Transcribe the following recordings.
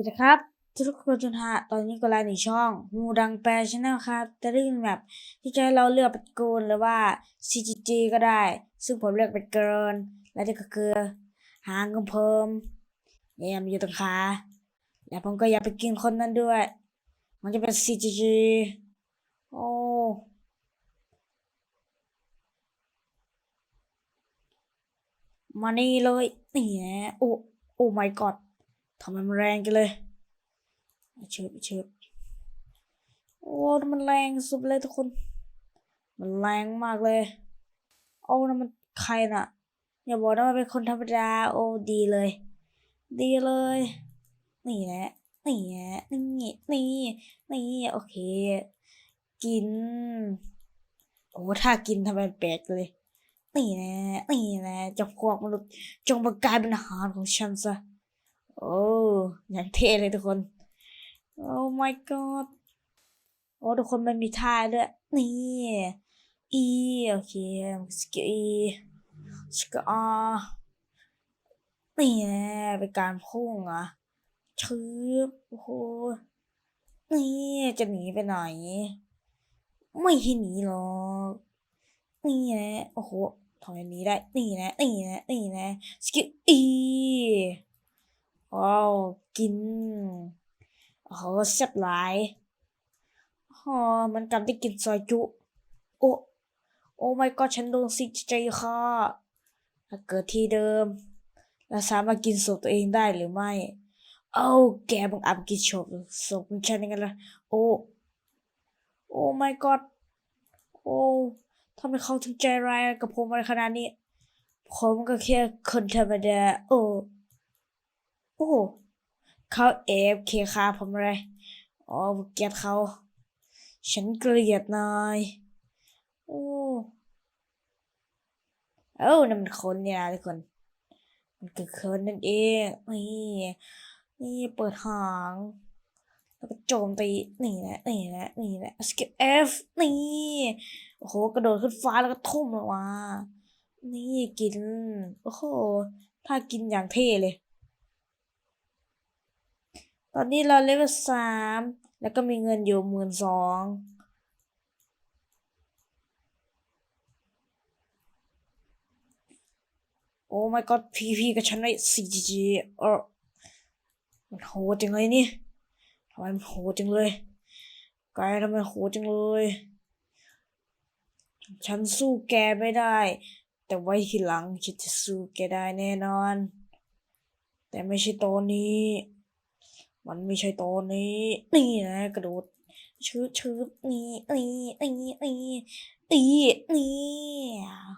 วัสดีครับ ทุกคนทุกท่านตอนนี้ก็ไลน์ในช่องหูดังแปลชแนลครับ จะได้ยินแบบที่จะให้เราเลือกเป็นโกนหรือว่า CGG ก็ได้ ซึ่งผมเลือกเป็นเกิน และนี่ก็คือ หางของผมเนี่ยมอยู่ตรงขาและผมก็อยากไปกินคนนั้นด้วย มันจะเป็น CGG โอ้มานี่เลยนี่แหละโอ้โอ้ my god ำไมมันแรงกันเลยเชิบเชิบโอ้มันแรงสุดเลยทุกคน มันแรงมากเลย โอ้นั่นมันใครน่ะ อย่าบอกนะว่าเป็นคนธรรมดา โอ้ดีเลย ดีเลย นี่แหละ นี่แหละ นี่ นี่ นี่ โอเค กิน โอ้ถ้ากินทำไมแปลกเลย นี่แหละ นี่แหละจะพวกมนุษย์จงมากลายเป็นอาหารของฉันซะ โอ้อย่างเท่เลยทุกคน โอ้ my god โอ้ทุกคนมันมีท่าด้วย นี่อีโอเคสกิลอีสกิลอานี่แหละเป็นการพุ่งอะชืบโอ้โหนี่จะหนีไปไหน ไม่ให้หนีหรอกนี่แหละโอ้โหทำอย่างนี้ได้ นี่แหละนี่แหละนี่แหละสกิลอี ว้าวกินโอ้โหแซ่บหลายอ๋อมันกำได้กินซอยจุ โอ้โอ้ my god ฉันโดนสิใจค่ะถ้าเกิดที่เดิม แล้วสามารถกินศพตัวเองได้หรือไม่เอ้าแกบังอับกินศพศพฉันยังไงล่ะโอ้โอ้ my god โอ้ทำไมเขาถึงใจร้ายกับผมอะไรขนาดนี้ ผมก็แค่คนธรรมดาโอ้ โอ้เขาเอฟเคคาผมเลยอ๋อเกลียดเขา ฉันเกลียดนายโอ้เอ้านั่นมันคนเนี่ยนะทุกคน มันคือคนนั่นเองนี่นี่เปิดหางแล้วก็โจมตีนี่แหละนี่แหละนี่แหละสกิลเอฟนี่โอ้โหกระโดดขึ้นฟ้าแล้วก็ทุ่มลงมานี่กิน โอ้โห ถ้ากินอย่างเท่เลย ตอนนี้เราเลเวลสามแล้วก็มีเงินอยู่หมื่นสองโอ้ my god พีพีกับฉันได้ 4GG เออมันโหดจังเลยนี่ทำไมมันโหดจังเลยกายทำไมโหดจังเลย ฉันสู้แกไม่ได้ แต่ไว้ทีหลังฉันจะสู้แกได้แน่นอน แต่ไม่ใช่ตอนนี้ มันไม่ใช่ตอนนี้ นี่นะ กระโดดชืบชืบนี่นี่นี่นี่ตีนี่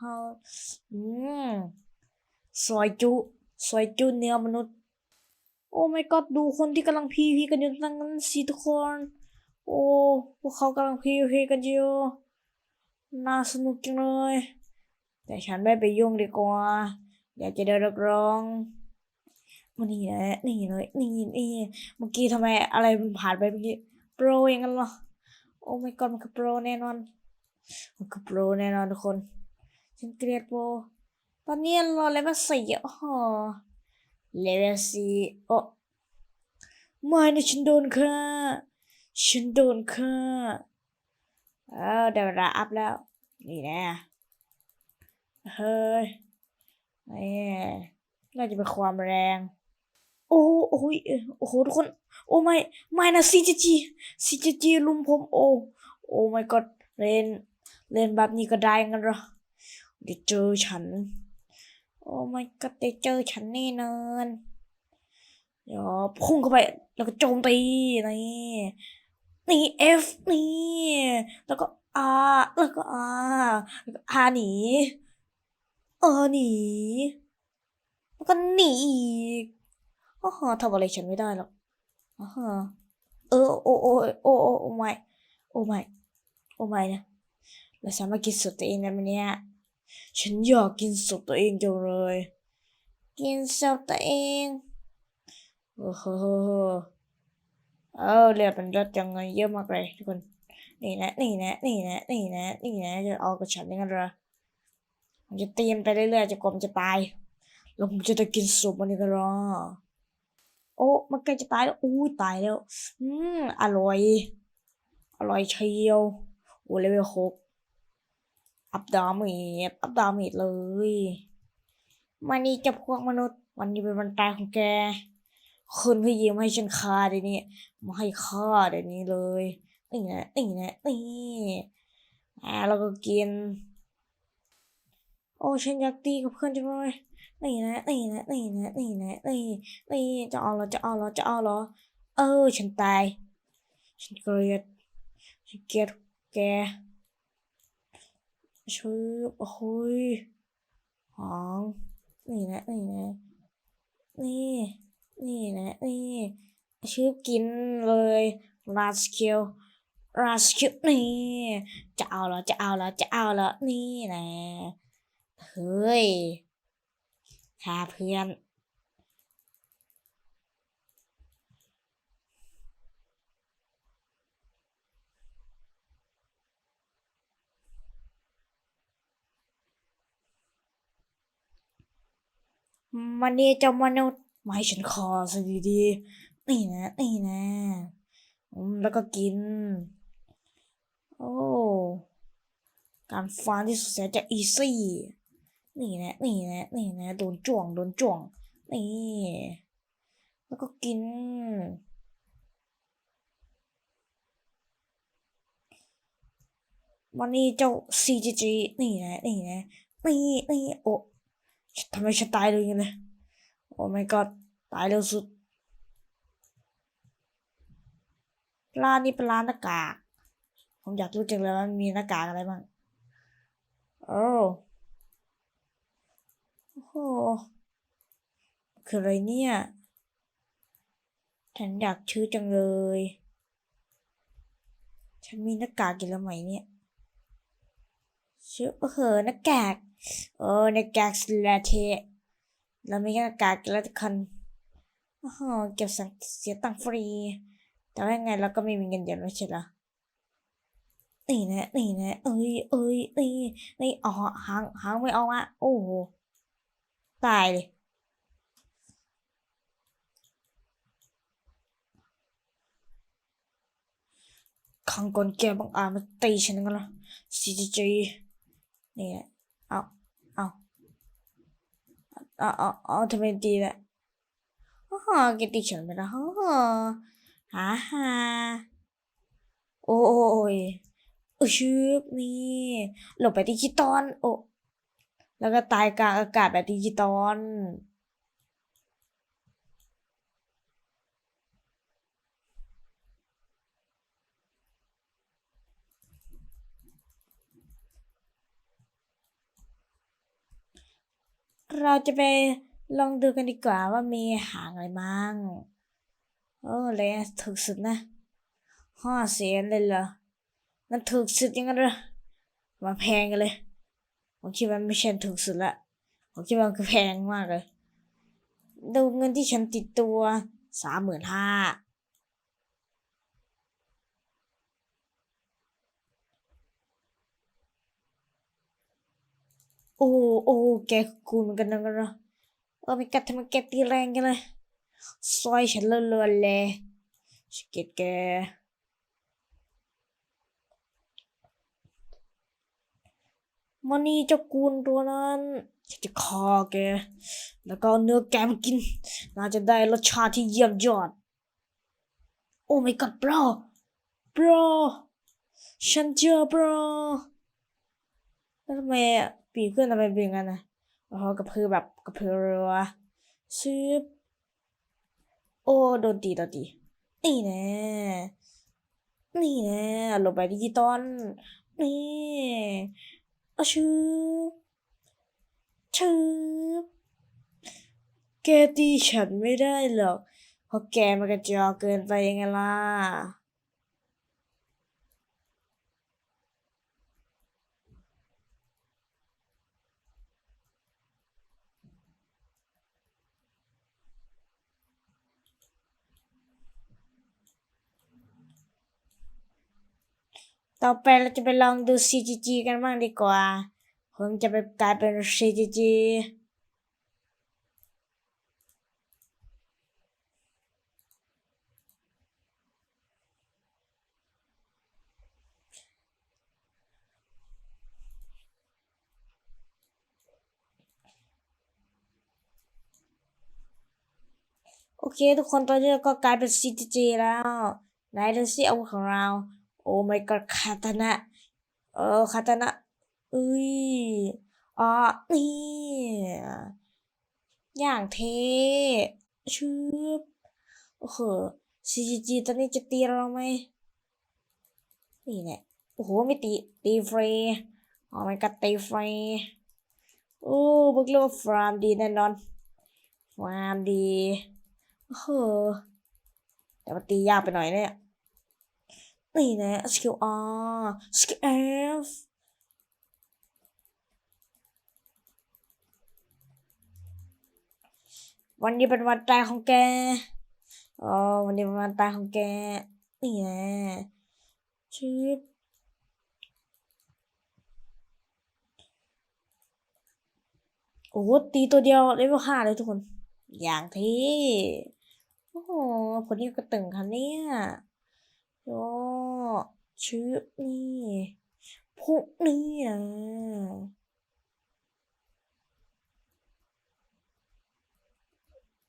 ฮะอืมซอยจุซอยจุเนื้อมนุษย์ โอ้ไม่ก็ดูคนที่กำลังพีพีกันอยู่ตรงนั้นสิทุกคน โอ้พวกเขากำลังพีพีกันอยู่น่าสนุกจังเลย แต่ฉันไม่ไปยุ่งดีกว่า อยากจะได้รับรอง มันนี่แหละนี่เลยนี่นี่เมื่อกี้ทำไมอะไรมันผ่านไปเมื่อกี้โปรอย่างนั้นเหรอโอ้ไม่กอดมันคือโปรแน่นอนมันคือโปรแน่นอนทุกคนฉันเกลียดโปรตอนนี้เราเลเวลสี่อ๋อเลเวลสี่โอ้ไม่นะฉันโดนค่ะ ฉันโดนค่ะเออเดี๋ยวเราอัพแล้ว นี่นะเฮ้ยนี่น่าจะเป็นความแรง อ้โอ้ยโอ้โหทุกคน โอ้ไม่ไม่นะซีจีจีซีจีจีลุมผมโอ้โอ้ไม่ก็เล่นเล่นแบบนี้ก็ได้งั้นเหรอเดี๋ยวเจอฉัน โอ้ไม่ก็ได้เจอฉันแน่นอนเดี๋ยวพุ่งเข้าไปแล้วก็โจมตีนี่นี่เอฟนี่แล้วก็อาแล้วก็อาแล้วก็อาหนีเออหนีแล้วก็หนีอีก อ๋อทำอะไรฉันไม่ได้หรอกอ๋อเออโอ้โอ้โอ้โอ้โอ้ไม่โอ้ไม่โอ้ไม่นะเราสามารถกินศพตัวเองได้ไหมเนี่ยฉันอยากกินศพตัวเองจังเลย กินศพตัวเอง โอ้โหเออเลือดมันลดจังเลยเยอะมากเลยทุกคน นี่นะ นี่นะ นี่นะ นี่นะ นี่นะ จะเอากับฉันยังไงเหรอมันจะเตรียมไปเรื่อยๆจะกลมจะตาย แล้วผมจะได้กินศพมันนี่กันหรอ โอ้มันใกล้จะตายแล้วอู้ยตายแล้ว อืมอร่อย อร่อยเชียวโอ้เลเวลหกอัพดาเมจอัพดาเมจเลยวันนี้จะพวกมนุษย์ วันนี้เป็นวันตายของแกคุณพี่ยิ้มให้ฉันฆ่าเดี๋ยวนี้มาให้ฆ่าเดี๋ยวนี้เลยนี่นะนี่นะนี่อ่าแล้วก็กิน อ้ฉันอยากตีกับเพื่อนจังเลยนี่นะนี่นะนี่นะนี่นะนี่นี่จะเอาเหรอจะเอาเหรอจะเอาเหรอ เออ ฉันตาย ฉันเกลียดฉันเกลียดแกชื่อโอ้โหยหองนี่นะนี่นะนี่นี่นะนี่ชื่อกินเลยราสคิลราสคิลนี่จะเอาเหรอจะเอาเหรอจะเอาเหรอนี่นะ เฮ้ยฆ่าเพื่อน มันนี่เจ้ามนุษย์มาให้ฉันคอซะดีๆนี่นะนี่นะแล้วก็กิน โอ้ การฟันที่สุดแสนจะอีซี่ นี่นะ นี่นะ นี่นะ โดนจ่วง โดนจ่วง นี่ แล้วก็กิน วันนี้เจ้า CGG นี่นะ นี่นะ นี่นี่โอ้ทำไมฉันตายเลยางเนี่ยโอ้ my god ตายเร็วสุด ร้านนี้เป็นร้านหน้ากาก ผมอยากรู้จังเลยว่ามีหน้ากากอะไรบ้างโอ้ โอ้โห คืออะไรเนี่ย ฉันอยากชื่อจังเลย ฉันมีหน้ากากอยู่แล้วไหมเนี่ยชื่อเออหน้ากากโอ้หน้ากากสลาเทเรามีหน้ากากแล้วทุกคนโอ้โหเก็บสังเสียตังค์ฟรี แต่ว่าไงเราก็ไม่มีเงินเดือนไม่ใช่หรอนี่นะนี่นะเอ้ยเอ้ยนี่นี่อ๋อหางหางไม่ออกอะโอ้ ตายเลยขังก่อนแกบังอาจมาตีฉันกันละซีจีจีนี่แหละเอาเอาเอาเอาเอาทำไมตีละฮ่าฮ่าแกตีฉันไปแล้วฮ่าฮ่าฮ่าฮ่าโอ้ยเออชืบนี่หลบไปดิจิตอลโอ้ แล้วก็ตายกลางอากาศแบบดิจิตอลเราจะไปลองดูกันดีกว่าว่ามีหางอะไรมั่งโอ้เลยถูกสุดนะห้าแสนเลยเหรอนั่นถูกสุดยังไงล่ะมาแพงกันเลย ผมคิดว่าไม่ใช่ถูกสุดละผมคิดว่ามันคือแพงมากเลย ดูเงินที่ฉันติดตัวสามหมื่นห้าโอ้โอ้แกคูณเหมือนกันนะกันนะเออไม่กัดทำไมแกตีแรงกันเลยซอยฉันเลื่อนๆเลยสเก็ตแก มันนี่เจ้ากูนตัวนั้นฉันจะฆ่าแก แล้วก็เนื้อแกมากินน่าจะได้รสชาติที่เยี่ยมยอด โอ้ my god bro bro ฉันเจอ bro แล้วทำไมปีกเพื่อนทำไมเป็นอย่างนั้นนะอ๋อกระพือแบบกระพือรัวซึบโอ้โดนตีโดนตีนี่แน่นี่แน่ลงไปดิจิตอลนี่ อาชืบชืบแกตีฉันไม่ได้หรอกเพราะแกมันกระจอกเกินไปยังไงล่ะ ต่อไปเราจะไปลองดู CGG กันบ้างดีกว่า ผมจะไปกลายเป็น CGG โอเค ทุกคนตอนนี้ก็กลายเป็น CGG แล้ว ไหนดูสิอาวุธของเรา โอ้ my god คาตานะ เออคาตานะเอ้ยอ๋อนี่อย่างเท่ชืบโอ้โห CGG ตอนนี้จะตีเราไหมนี่แหละโอ้โหไม่ตีตีฟรีโอ้ my god ตีฟรีโอ้บอกเลยว่าฟาร์มดีแน่นอนฟาร์มดีโอ้โหแต่มันตียากไปหน่อยเนี่ย นี่นะสกิล R สกิล F วันนี้เป็นวันตายของแกอ๋อวันนี้เป็นวันตายของแก นี่ไงชิบโอ้โหตีตัวเดียวเลเวลห้าเลยทุกคน อย่างที่ โอ้โห คนนี้ก็ตึงคันเนี่ย โอ้ชื่อนี่พวกนี้อะ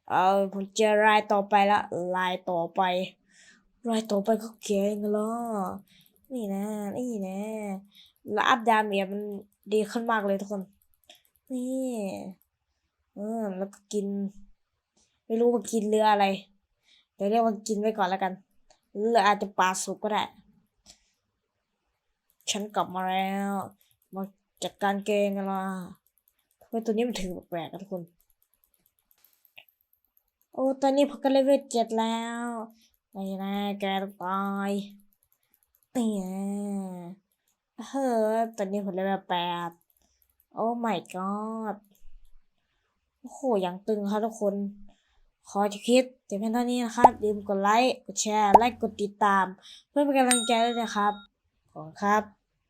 เอาผมเจอรายต่อไปละลายต่อไป รายต่อไปก็เก่งแล้วนี่นะ นี่นะแล้วอัพดาเมจมันดีขึ้นมากเลยทุกคน นี่เออแล้วก็กิน ไม่รู้ว่ากินเรืออะไร เดี๋ยวเรียกว่ากินไว้ก่อนแล้วกัน หรืออาจจะปลาสุกก็ได้ ฉันกลับมาแล้ว มาจัดการเกงกันละทำไมตัวนี้มันถึงแปลกๆอะทุกคน โอ้ ตอนนี้ผมก็เลเวลเจ็ดแล้วนี่นะแกต้องตายเนี่นะเฮ้อตอนนี้ผมเลเวลแปดโอ้ my god โอ้โหอย่างตึงครับทุกคน ขอจะคิดแต่เพียงเท่านี้นะครับลืมกดไลค์ กดแชร์ และกดติดตาม เพื่อเป็นกำลังใจด้วยนะครับ ขอบคุณครับ